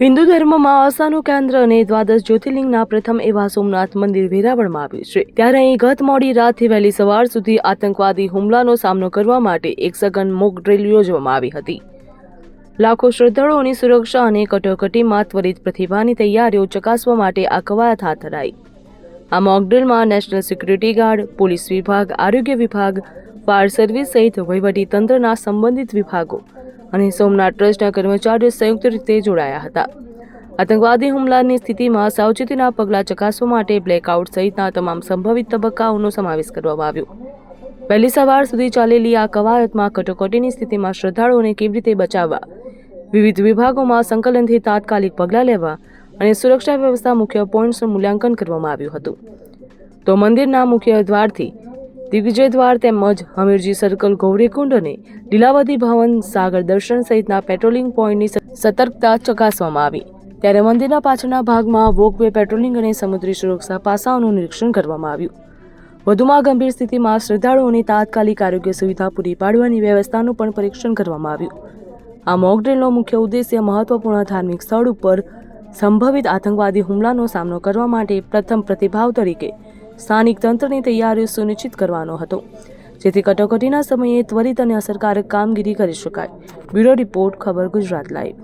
હિન્દુ ધર્મમાં આસ્થાનું કેન્દ્ર અને દ્વાદશ જ્યોતિર્લિંગના પ્રથમ એવા સોમનાથ મંદિર વેરાવળમાં આવ્યું છે. ત્યારે અહીં ગત મોડી રાતથી વહેલી સવાર સુધી આતંકવાદી હુમલાનો સામનો કરવા માટે એક સઘન મોક ડ્રિલ યોજવામાં આવી હતી. લાખો શ્રદ્ધાળુઓની સુરક્ષા અને કટોકટીમાં ત્વરિત પ્રતિભાની તૈયારીઓ ચકાસવા માટે આ કવાયત હાથ ધરાઈ. આ mock national security guard, police વિભાગ, આરોગ્ય વિભાગ ફાયર સર્વિસ સહિત તંત્રના સંબંધિત વિભાગો અને સોમનાથ ટ્રસ્ટના કર્મચારીઓ સંયુક્ત રીતે જોડાયા હતા. આતંકવાદી હુમલાની સ્થિતિમાં સાવચેતીના પગલાં ચકાસવા માટે બ્લેકઆઉટ સહિતના તમામ સંભવિત તબક્કાઓનો સમાવેશ કરવામાં આવ્યો. વહેલી સવાર સુધી ચાલેલી આ કવાયતમાં કટોકટીની સ્થિતિમાં શ્રદ્ધાળુઓને કેવી રીતે બચાવવા, વિવિધ વિભાગોમાં સંકલનથી તાત્કાલિક પગલાં લેવા અને સુરક્ષા વ્યવસ્થા મુખ્ય પોઈન્ટ્સનું મૂલ્યાંકન કરવામાં આવ્યું હતું. તો મંદિરના મુખ્ય દ્વારથી દિગ્વિજય દ્વાર તેમજ હમીરજી સર્કલ ગૌરીકુંડ અને લીલાવતી ભવન સાગર દર્શન સહિતના પેટ્રોલિંગ પોઈન્ટની સતર્કતા ચકાસવામાં આવી. ત્યારે મંદિરના પાછળના ભાગમાં વોકવે પેટ્રોલિંગ અને સમુદ્રી સુરક્ષા પાસાઓનું નિરીક્ષણ કરવામાં આવ્યું. વધુમાં ગંભીર સ્થિતિમાં શ્રદ્ધાળુઓને તાત્કાલિક આરોગ્ય સુવિધા પૂરી પાડવાની વ્યવસ્થાનું પણ પરીક્ષણ કરવામાં આવ્યું. આ મોકડ્રીલનો મુખ્ય ઉદ્દેશ્ય મહત્વપૂર્ણ ધાર્મિક સ્થળ ઉપર સંભવિત આતંકવાદી હુમલાનો સામનો કરવા માટે પ્રથમ પ્રતિભાવ તરીકે સ્થાનિક તંત્રની તૈયારીઓ સુનિશ્ચિત કરવાનો હતો. જેથી કટોકટીના સમયે ત્વરિત અને અસરકારક કામગીરી કરી શકાય. બ્યુરો રિપોર્ટ, ખબર ગુજરાત લાઈવ.